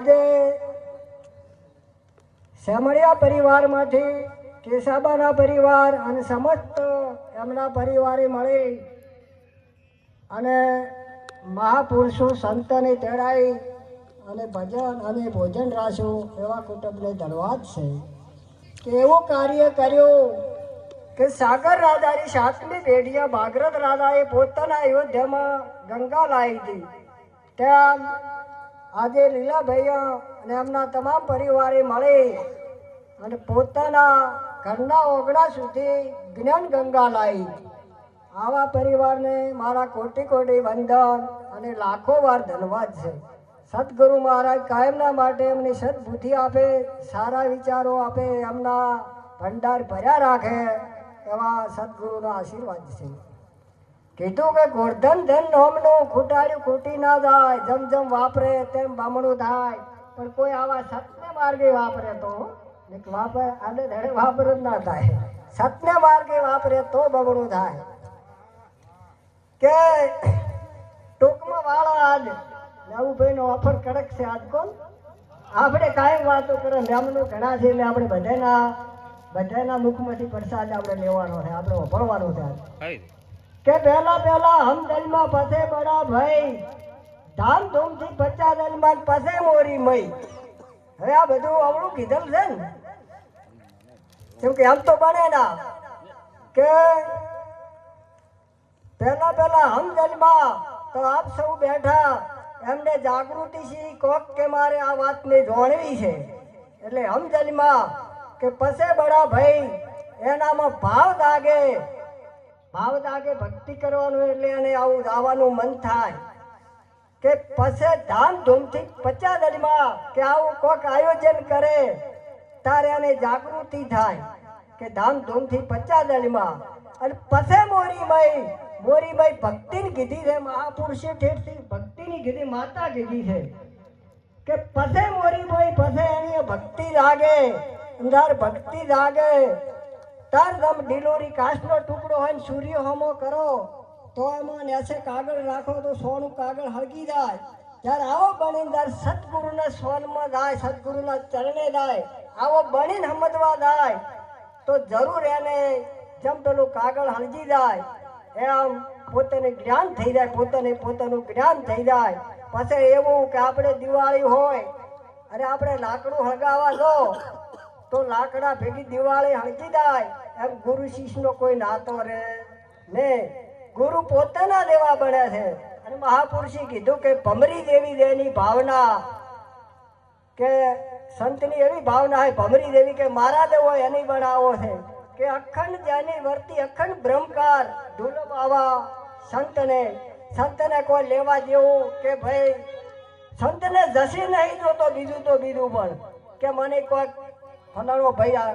આજે પરિવારમાંથી કેશાબાના પરિવાર અને સમસ્ત એમના પરિવારે મળી અને મહાપુરુષો સંતને તેડાઈ અને ભજન અને ભોજન રાખ્યું એવા કુટુંબને ધન્યવાદ છે. કે એવું કાર્ય કર્યું કે સાગર રાજાની સાતમી પેઢીએ ભાગરથ રાજાએ પોતાના અયોધ્યામાં ગંગા લાવી હતી તેમ આજે લીલાભાઈ અને એમના તમામ પરિવારે મળી અને પોતાના ઘરના ઓગણા સુધી જ્ઞાન ગંગા લાવી આવા પરિવારને મારા કોટી કોટી વંદન અને લાખો વાર ધન્યવાદ છે. સદગુરુ મહારાજ કાયમના માટે એમની સદબુદ્ધિ આપે, સારા વિચારો આપે, એમના ભંડાર ભર્યા રાખે એવા સદગુરુનો આશીર્વાદ છે. કીધું કે ગોર્ધન ધન નોમનો ખૂટાડ્યું ખૂટી ના જાય, જમ જમ વાપરે, તેમ બામણું થાય. પણ કોઈ આવા સત્ય માર્ગે વાપરે તો વાપરે, આને ધડે વાપર ના થાય. સત્ય માર્ગે વાપરે તો બમણું થાય. કે ટૂંકમાં વાળા આજ નવું નો ઓફર કડક છે આજ કોણ? આપણે કાંઈ વાતો કરે મેમનું ઘણા છે એટલે આપણે બધાના બધાના મુખમાંથી પ્રસાદ આપણે લેવાનો છે, આપણે વપરવાનો છે કે પહેલા પહેલા હમ દલમાં પસે બડા ભાઈ. ધામ ધૂમથી પચા દલમાં પસે મોરી મઈ હવે આ બધું આવડું કીધેલ છે ને? કેમ કે આમ તો બને ના. કે પહેલા પહેલા હમ દલમાં તો આપ સૌ બેઠા એમને જાગૃતિ છે કોક કે મારે આ વાતને જોણવી છે? એટલે હમ દલમાં કે પસે બડા ભાઈ, એનામાં ભાવ દાગે ભાવ દાગે ભક્તિ કરવાનું એટલે એને આવું આવવાનું મન થાય. કે પછી ધામધૂમથી પચાસ દળમાં કે આવું કોક આયોજન કરે, તારે એને જાગૃતિ થાય કે ધામધૂમથી પચાસ દળમાં અને પછી મોરીમય મોરીમય ભક્તિની કીધી છે, મહાપુરુષે ઠેઠથી ભક્તિની કીધી માતા કીધી છે. કે પછી મોરીમય પછી એની ભક્તિ જાગે અંદર ભક્તિ જાગે તાર તમ ડિલોરી કાચનો ટુકડો હોય ને સૂર્ય હમો કરો, તો એમાં નેસે કાગળ રાખો તો સોનું કાગળ હળગી જાય. જ્યારે આવો બનીને ત્યારે સદગુરુના સ્વરમાં જાય, સદગુરુના ચરણે જાય, આવો બનીને હમતવા જાય. તો જરૂર એને જેમ પેલું કાગળ હળગી જાય એમ પોતાને જ્ઞાન થઈ જાય, પોતાને પોતાનું જ્ઞાન થઈ જાય. પછી એવું કે આપણે દિવાળી હોય અને આપણે લાકડું હળગાવા દો. તો લાકડા ભેગી દિવાળી હળગી જાય. એમ ગુરુ શિષ્યનો કોઈ નાતો રે ને. ગુરુ પોતાના દેવા બને છે. અને મહાપુરુષે કીધું કે ભમરી દેવી દેની ભાવના. કે સંતની એવી ભાવના હોય, ભમરી દેવી કે મારા દેવો એની બનાવો છે. કે અખંડ જેની વર્તી અખંડ બ્રહ્મકાર દુર્લભ બાવા સંતને. સંતને કોઈ લેવા જેવું કે ભાઈ, સંતને જશે નહીં જોતો બીજું તો બીજું પણ. કે મને કોઈ ફલાણો ભાઈ આ